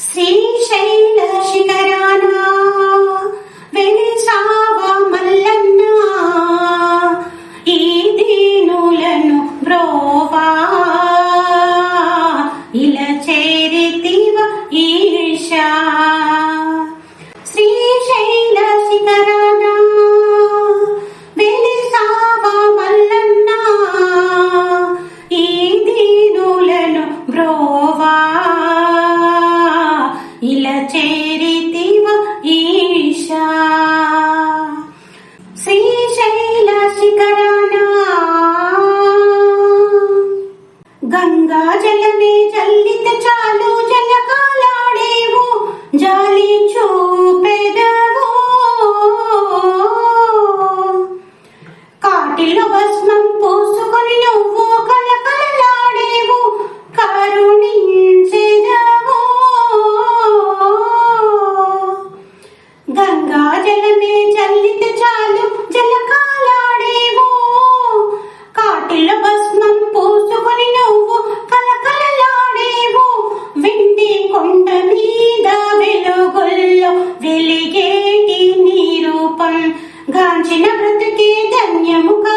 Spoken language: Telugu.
శ్రీశైల meditate 你没看。